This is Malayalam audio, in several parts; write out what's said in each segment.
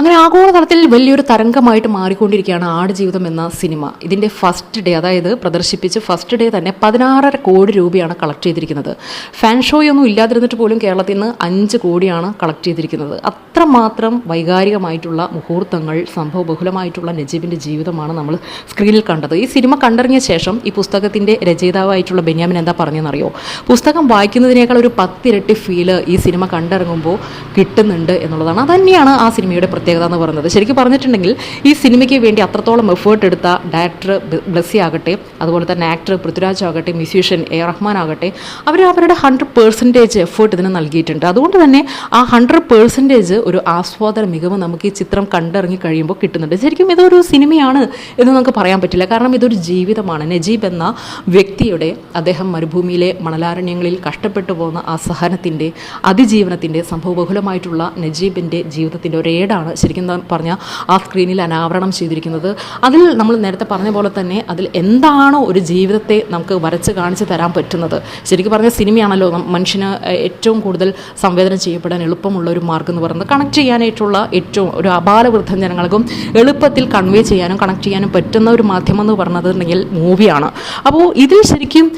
അങ്ങനെ ആഗോളതലത്തിൽ വലിയൊരു തരംഗമായിട്ട് മാറിക്കൊണ്ടിരിക്കുകയാണ് ആടുജീവിതം എന്ന സിനിമ. ഇതിന്റെ ഫസ്റ്റ് ഡേ അതായത് പ്രദർശിപ്പിച്ച് ഫസ്റ്റ് ഡേ തന്നെ പതിനാറര കോടി രൂപയാണ് കളക്ട് ചെയ്തിരിക്കുന്നത്. ഫാൻ ഷോയൊന്നും ഇല്ലാതിരുന്നിട്ട് പോലും കേരളത്തിൽ നിന്ന് അഞ്ച് കോടിയാണ് കളക്ട് ചെയ്തിരിക്കുന്നത്. അത്രമാത്രം വൈകാരികമായിട്ടുള്ള മുഹൂർത്തങ്ങൾ സംഭവ ബഹുലമായിട്ടുള്ള നജീബിന്റെ ജീവിതമാണ് നമ്മൾ സ്ക്രീനിൽ കണ്ടത്. ഈ സിനിമ കണ്ടറിഞ്ഞ ശേഷം ഈ പുസ്തകത്തിന്റെ രചയിതാവായിട്ടുള്ള ബെന്യാമിൻ എന്താ പറഞ്ഞതെന്നറിയോ പുസ്തകം വായിക്കുന്നതിനേക്കാൾ ഒരു പത്തിരട്ടി ഫീൽ ഈ സിനിമ കണ്ടിറങ്ങുമ്പോൾ കിട്ടുന്നുണ്ട് എന്നുള്ളതാണ്. അതന്നെയാണ് ആ സിനിമയുടെ പ്രത്യേകത. എന്ന് പറയുന്നത്. ശരിക്കും പറഞ്ഞിട്ടുണ്ടെങ്കിൽ ഈ സിനിമയ്ക്ക് വേണ്ടി അത്രത്തോളം എഫേർട്ട് എടുത്ത ഡയറക്ടർ ബ്ലസ്സി ആകട്ടെ അതുപോലെ തന്നെ ആക്ടർ പൃഥ്വിരാജ് ആകട്ടെ മ്യൂസീഷ്യൻ എ റഹ്മാൻ ആകട്ടെ അവർ അവരുടെ ഹൺഡ്രഡ് പേഴ്സന്റേജ് എഫേർട്ട് ഇതിന് നൽകിയിട്ടുണ്ട്. അതുകൊണ്ട് തന്നെ ആ ഹൺഡ്രഡ് പേഴ്സന്റേജ് ഒരു ആസ്വാദന മികവ് നമുക്ക് ഈ ചിത്രം കണ്ടിറങ്ങി കഴിയുമ്പോൾ കിട്ടുന്നുണ്ട്. ശരിക്കും ഇതൊരു സിനിമയാണ് എന്ന് നമുക്ക് പറയാൻ പറ്റില്ല. കാരണം ഇതൊരു ജീവിതമാണ്. നജീബ് എന്ന വ്യക്തിയുടെ അദ്ദേഹം മരുഭൂമിയിലെ മണലാരണ്യങ്ങളിൽ കഷ്ടപ്പെട്ടു പോകുന്ന ആ സഹനത്തിന്റെ അതിജീവനത്തിന്റെ സംഭവബഹുലമായിട്ടുള്ള നജീബിന്റെ ജീവിതത്തിന്റെ ഒരു ഏടാണ് ശരിക്കും പറഞ്ഞാൽ ആ സ്ക്രീനിൽ അനാവരണം ചെയ്തിരിക്കുന്നത്. അതിൽ നമ്മൾ നേരത്തെ പറഞ്ഞ പോലെ തന്നെ അതിൽ എന്താണോ ഒരു ജീവിതത്തെ നമുക്ക് വരച്ച് കാണിച്ച് തരാൻ പറ്റുന്നത്. ശരിക്കും പറഞ്ഞാൽ സിനിമയാണല്ലോ മനുഷ്യന് ഏറ്റവും കൂടുതൽ സംവേദനം ചെയ്യപ്പെടാൻ എളുപ്പമുള്ള ഒരു മാർഗം എന്ന് പറയുന്നത്. കണക്ട് ചെയ്യാനായിട്ടുള്ള ഏറ്റവും ഒരു അപാലവൃദ്ധം ജനങ്ങൾക്കും എളുപ്പത്തിൽ കൺവേ ചെയ്യാനും കണക്ട് ചെയ്യാനും പറ്റുന്ന ഒരു മാധ്യമം എന്ന് പറഞ്ഞതുണ്ടെങ്കിൽ മൂവിയാണ് അപ്പോൾ ഇതിൽ ശരിക്കും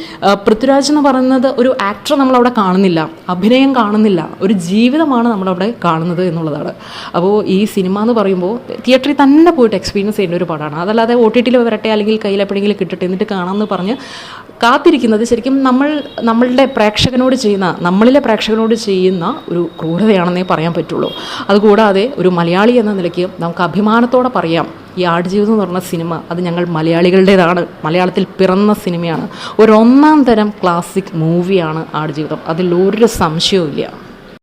പൃഥ്വിരാജ് എന്ന് പറയുന്നത് ഒരു ആക്ടർ നമ്മളവിടെ കാണുന്നില്ല. അഭിനയം കാണുന്നില്ല. ഒരു ജീവിതമാണ് നമ്മളവിടെ കാണുന്നത് എന്നുള്ളതാണ്. അപ്പോൾ ഈ സിനിമ എന്ന് പറയുമ്പോൾ തിയേറ്ററിൽ തന്നെ പോയിട്ട് എക്സ്പീരിയൻസ് ചെയ്യേണ്ട ഒരു പടമാണ് അതല്ലാതെ ഒ ടി ടിയിൽ വരട്ടെ അല്ലെങ്കിൽ കയ്യിൽ എപ്പോഴെങ്കിലും കിട്ടട്ടെ എന്നിട്ട് കാണാമെന്ന് പറഞ്ഞ് കാത്തിരിക്കുന്നത് ശരിക്കും നമ്മൾ നമ്മളുടെ പ്രേക്ഷകനോട് ചെയ്യുന്ന നമ്മളിലെ പ്രേക്ഷകനോട് ചെയ്യുന്ന ഒരു ക്രൂരതയാണെന്നേ പറയാൻ പറ്റുള്ളൂ. അതുകൂടാതെ ഒരു മലയാളി എന്ന നിലയ്ക്ക് നമുക്ക് അഭിമാനത്തോടെ പറയാം ഈ ആടുജീവിതം എന്ന് പറഞ്ഞ സിനിമ അത് ഞങ്ങൾ മലയാളികളുടേതാണ് മലയാളത്തിൽ പിറന്ന സിനിമയാണ്. ഒരു ഒന്നാം തരം ക്ലാസിക് മൂവിയാണ് ആടുജീവിതം. അതിൽ ഒരു സംശയവും ഇല്ല